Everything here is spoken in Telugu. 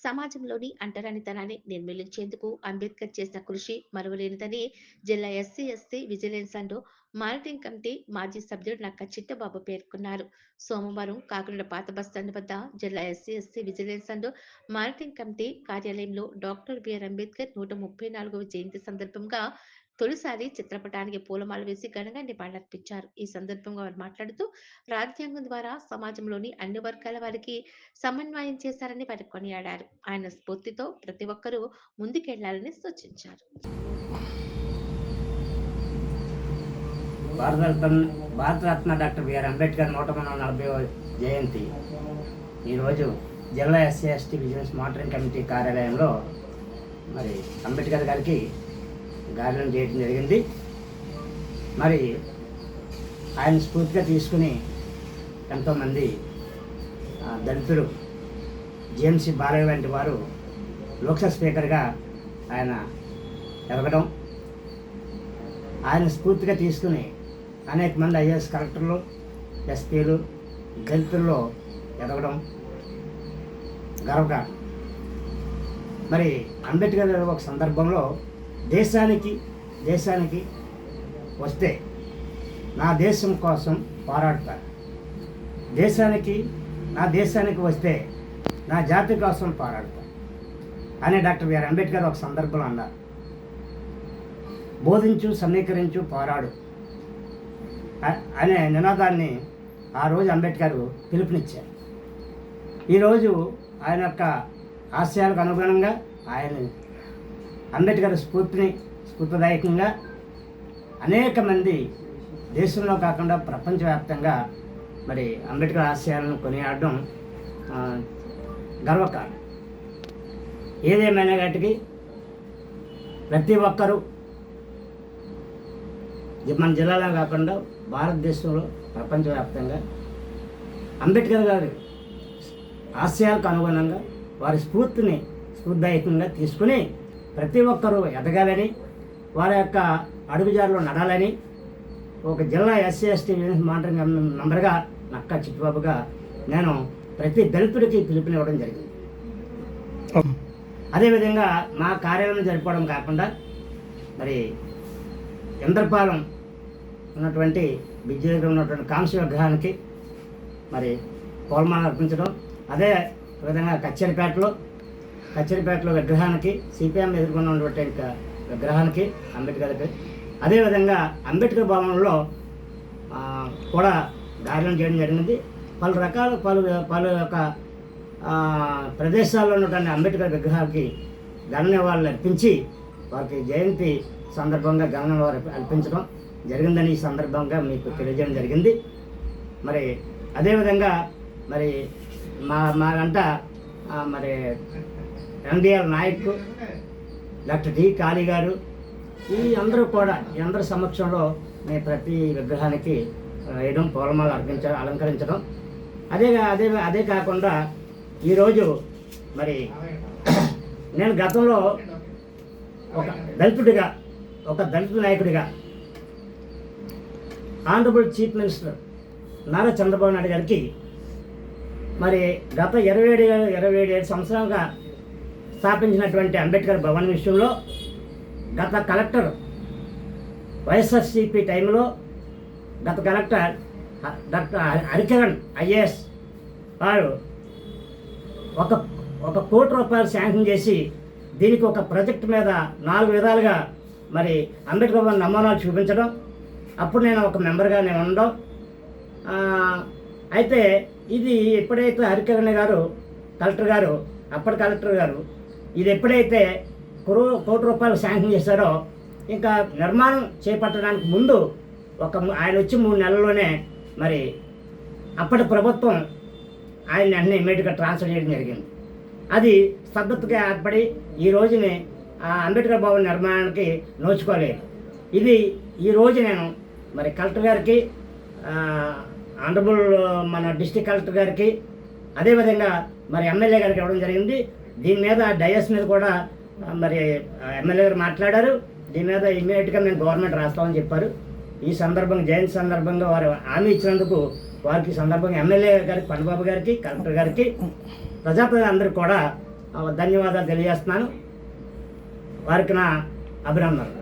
సమాజంలోని అంటరానితనాన్ని నిర్మూలించేందుకు అంబేద్కర్ చేసిన కృషి మరువలేనిదని జిల్లా SC SC vigilance and monitoring committee మాజీ సభ్యుడు నక్క చిట్టబాబు పేర్కొన్నారు. సోమవారం కాకినాడ పాత బస్టాండ్ వద్ద జిల్లా SC SC vigilance and monitoring committee కార్యాలయంలో డాక్టర్ బిఆర్ అంబేద్కర్ నూట ముప్పై నాలుగవ జయంతి సందర్భంగా తొలిసారి చిత్రపటానికి పూలమాల వేసి ఘనంగా నివాళులర్పించారు. ఈ సందర్భంగా వారు మాట్లాడుతూ రాజ్యాంగం ద్వారా సమాజంలోని అన్ని వర్గాల వారికి సమన్వయం చేశారని వారు కొనియాడారు. ఆయన స్ఫూర్తితో ప్రతి ఒక్కరూ ముందుకెళ్ళాలని సూచించారు. Bharat Ratna Bharat Ratna doctor B R Ambedkar నూట నలభై జయంతి. ఈరోజు జిల్లా SC ST business monitoring committee కార్యాలయంలో మరి అంబేద్కర్ గారికి గార్డెన్ చేయడం జరిగింది. మరి ఆయన స్ఫూర్తిగా తీసుకుని ఎంతోమంది దళితులు జిఎంసి బాలయ్య వంటి వారు లోక్సభ స్పీకర్గా ఆయన ఎదగడం ఆయన స్ఫూర్తిగా తీసుకుని అనేక మంది ఐఏఎస్ కలెక్టర్లు ఎస్పీలు దళితుల్లో ఎదగడం గర్వకారణం. మరి అంబేద్కర్ ఒక సందర్భంలో దేశానికి దేశానికి వస్తే నా దేశం కోసం పోరాడతారు దేశానికి నా దేశానికి వస్తే నా జాతి కోసం పోరాడతారు అని డాక్టర్ బిఆర్ అంబేద్కర్ ఒక సందర్భంలో అన్నారు. బోధించు సమీకరించు పోరాడు. అనే నినాదాన్ని ఆ రోజు అంబేద్కర్ పిలుపునిచ్చారు. ఈరోజు ఆయన యొక్క ఆశయాలకు అనుగుణంగా ఆయన అంబేద్కర్ స్ఫూర్తిని స్ఫూర్తిదాయకంగా అనేక మంది దేశంలో కాకుండా ప్రపంచవ్యాప్తంగా మరి అంబేద్కర్ ఆశయాలను కొనియాడడం గర్వకారణం. ఏదేమైనా వాటికి ప్రతి ఒక్కరూ మన జిల్లాలో కాకుండా భారతదేశంలో ప్రపంచవ్యాప్తంగా అంబేద్కర్ గారి ఆశయాలకు అనుగుణంగా వారి స్ఫూర్తిని స్ఫూర్తిదాయకంగా తీసుకుని ప్రతి ఒక్కరూ ఎదగాలని వారి యొక్క అడుగుజారులో నడాలని ఒక జిల్లా ఎస్సీ ఎస్టీ మానిటరింగ్ నంబర్గా నక్క చిట్టుబాబుగా నేను ప్రతి దళితుడికి పిలుపునివ్వడం జరిగింది. అదేవిధంగా మా కార్యాలయం జరుపుకోవడం కాకుండా మరి ఇంద్రపాలెం ఉన్నటువంటి బిజ్జి ఉన్నటువంటి కాంస్య విగ్రహానికి మరి పూలమాల అర్పించడం అదే విధంగా కచ్చేరిపేటలో కచ్చరిపేటలో విగ్రహానికి సిపిఎం ఎదుర్కొన్న ఉన్నటువంటి విగ్రహానికి అంబేద్కర్కి అదేవిధంగా అంబేద్కర్ భవనంలో కూడా గార్డెన్ చేయడం జరిగింది. పలు రకాల పలు పలు యొక్క ప్రదేశాల్లో ఉన్నటువంటి అంబేద్కర్ విగ్రహాలకి ఘన నివాళులు అర్పించి వారికి జయంతి సందర్భంగా ఘన నివాళులు అర్పించడం జరిగిందని ఈ సందర్భంగా మీకు తెలియజేయడం జరిగింది. మరి అదేవిధంగా మరి మా మా మరి N D R Nayak doctor D Kali గారు ఈ అందరూ కూడా ఈ అందరి సమక్షంలో మేము ప్రతి విగ్రహానికి వేయడం పూలమాలు అర్పించ అలంకరించడం. అదే అదే అదే కాకుండా ఈరోజు మరి నేను గతంలో ఒక దళితుడిగా ఒక దళిత నాయకుడిగా honourable chief minister Nara Chandrababu Naidu గారికి మరి గత ఇరవై ఏడు ఇరవై ఏడు ఏడు సంవత్సరాలుగా స్థాపించినటువంటి అంబేద్కర్ భవన్ విషయంలో గత కలెక్టర్ వైఎస్ఆర్సిపి టైంలో గత కలెక్టర్ డాక్టర్ హరికిరణ్ ఐఏఎస్ వారు ఒక ఒక కోటి రూపాయలు శాంక్షన్ చేసి దీనికి ఒక ప్రాజెక్ట్ మీద నాలుగు విధాలుగా మరి అంబేద్కర్ భవన్ నమూనాలు చూపించడం. అప్పుడు నేను ఒక మెంబర్గా నేను ఉండడం. అయితే ఇది ఎప్పుడైతే హరికిరణ్ గారు కలెక్టర్ గారు అప్పటి కలెక్టర్ గారు ఇది ఎప్పుడైతే కురు కోటి రూపాయలు శాంక్షన్ చేశారో ఇంకా నిర్మాణం చేపట్టడానికి ముందు ఒక ము- ఆయన వచ్చి మూడు నెలల్లోనే మరి అప్పటి ప్రభుత్వం ఆయన వెంటనే ఇమీడియట్గా ట్రాన్స్ఫర్ చేయడం జరిగింది. అది స్తబ్దతగా ఏర్పడి ఈ రోజుని ఆ అంబేద్కర్ భవన్ నిర్మాణానికి నోచుకోలేదు. ఇది ఈ రోజు నేను మరి కలెక్టర్ గారికి ఆనరబుల్ మన డిస్టిక్ కలెక్టర్ గారికి అదేవిధంగా మరి ఎమ్మెల్యే గారికి ఇవ్వడం జరిగింది. దీని మీద డయస్ మీద కూడా మరి ఎమ్మెల్యే గారు మాట్లాడారు. దీని మీద ఇమీడియట్గా మేము గవర్నమెంట్ రాస్తామని చెప్పారు. ఈ సందర్భంగా జయంతి సందర్భంగా వారు హామీ ఇచ్చినందుకు వారికి సందర్భంగా ఎమ్మెల్యే గారికి పండుబాబు గారికి కలెక్టర్ గారికి ప్రజాప్రతినిధులందరికీ కూడా ధన్యవాదాలు తెలియజేస్తున్నాను. వారికి నా అభినందనలు.